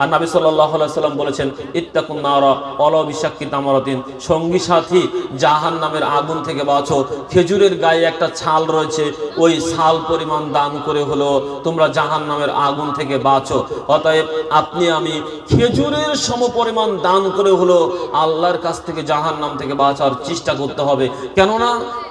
আর নাবি সাল্লাহ বলেছেন, ইত্তাকুন নারা সঙ্গী সাথী জাহান আগুন থেকে বাঁচো। খেজুরের গায়ে একটা ছাল রয়েছে, ওই পরিমাণ দান করে তোমরা আগুন থেকে বাঁচো। অতএব আপনি, আমি খেজুরের সম পরিমাণ দান করে হলো আল্লাহর কাছ থেকে জাহান নাম থেকে বাঁচার চেষ্টা করতে হবে। কেননা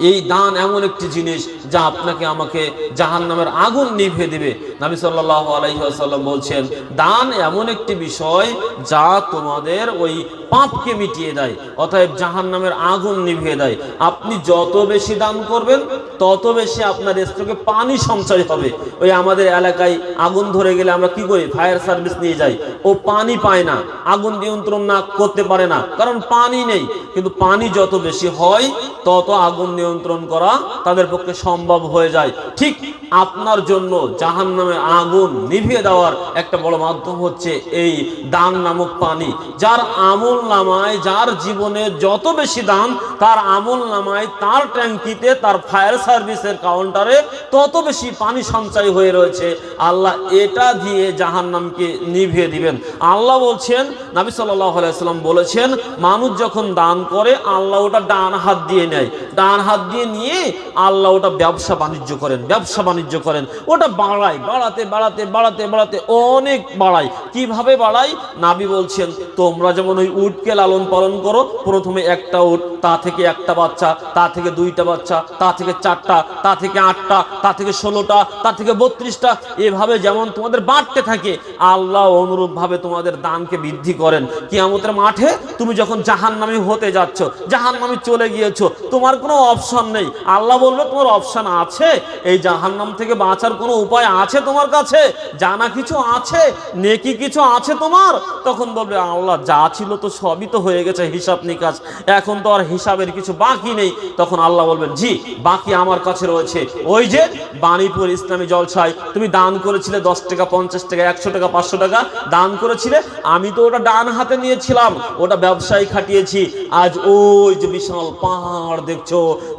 এই দান এমন একটি জিনিস যা আপনাকে, আমাকে জাহান নামের আগুন নিভে দিবে। নবী সাল্লাহ আলাইসাল্লাম বলছেন, দান এমন একটি বিষয় যা তোমাদের ওই পাপকে মিটিয়ে দেয়, অতএব জাহান নামের আগুন নিভিয়ে দেয়। আপনি যত বেশি দান করবেন, তত বেশি আপনার স্তরকে পানি সঞ্চয় হবে। ওই আমাদের এলাকায় আগুন ধরে গেলে আমরা কি করি? ফায়ার সার্ভিস নিয়ে যাই। ও পানি পায় না, আগুন নিয়ন্ত্রণ না করতে পারে না, কারণ পানি নেই। কিন্তু পানি যত বেশি হয়, তত আগুন নিয়ন্ত্রণ করা তাদের পক্ষে সম্ভব হয়ে যায়। ঠিক আপনার জন্য জাহান নামে আগুন নিভিয়ে দেওয়ার একটা বড় মাধ্যম হচ্ছে এই দান নামক পানি। যার আমল নামায়, যার জীবনে যত বেশি দান, তার আমল নামায়, তার ট্যাঙ্কিতে, তার ফায়ার সার্ভিসের কাউন্টারে তত বেশি পানি সঞ্চয় হয়ে রয়েছে। আল্লাহ এটা দিয়ে জাহান নামকে নিভিয়ে দিবেন। আল্লাহ বলছেন, নাবি সাল্লাহ সাল্লাম বলেছেন মানুষ যখন দান করে, আল্লাহ ওটা ডান হাত দিয়ে নেয়। ডান হাত দিয়ে নিয়ে আল্লাহ ওটা ব্যবসা বাণিজ্য করেন। ব্যবসা বাণিজ্য করেন। ওটা বাড়ায় বাড়াতে বাড়াতে বাড়াতে বাড়াতে অনেক বাড়ায়। কীভাবে বাড়ায় নাবি বলছেন, তোমরা যেমন ওই উটকে লালন পালন করো, প্রথমে একটা উট, তা থেকে একটা বাচ্চা, তা থেকে দুইটা বাচ্চা, তা থেকে চারটা, তা থেকে আটটা, তা থেকে ষোলোটা, তা থেকে বত্রিশটা, এভাবে যেমন তোমাদের বাড়তে থাকে, আল্লাহ অনুরূপভাবে তোমাদের দানকে বৃদ্ধি করেন। কিয়ামতের মাঠে তুমি যখন জাহান নামে হতে যাচ্ছ জাহান নামে চলে গিয়েছো, তোমার কোনো অপশন নেই। আল্লাহ বলবে, তোমার অপশন আছে। এই জাহান নাম থেকে বাঁচার কোনো উপায় আছে তোমার কাছে? জানা কিছু আছে? নেকি কিছু আছে তোমার? তখন বলবে, আল্লাহ যা ছিল তো সবই তো হয়ে গেছে হিসাব নিকাশ। এখন তো আর হিসাবের কিছু বাকি নেই। তখন আল্লাহ বলবেন, জি, বাকি আমার কাছে রয়েছে। ওই যে বাণীপুর ইসলামী জলসায় তুমি দান করেছিলে দশ টাকা, পঞ্চাশ টাকা, একশো টাকা, পাঁচশো টাকা, দান করেছিলে। আমি তো ওটা ডান হাতে নিয়েছিলাম, ওটা ব্যবসায়ী খাটিয়েছি। আজ ওই যে বিশাল পাহাড় দেখছ,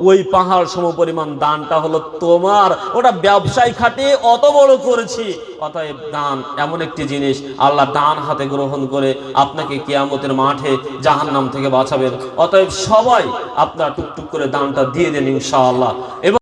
ওই পাহাড় সম পরিমাণ দানটা হলো তোমার। ওটা ব্যবসায়ী খাটিয়ে অত বড় করেছি। অতএব দান এমন একটি জিনিস আল্লাহ দান হাতে গ্রহণ করে আপনাকে কিয়ামতের মাঠে জাহান নাম থেকে বাঁচাবেন। অতএব সবাই আপনার টুকটুক করে দানটা দিয়ে দেন ইনশাআল্লাহ। এবং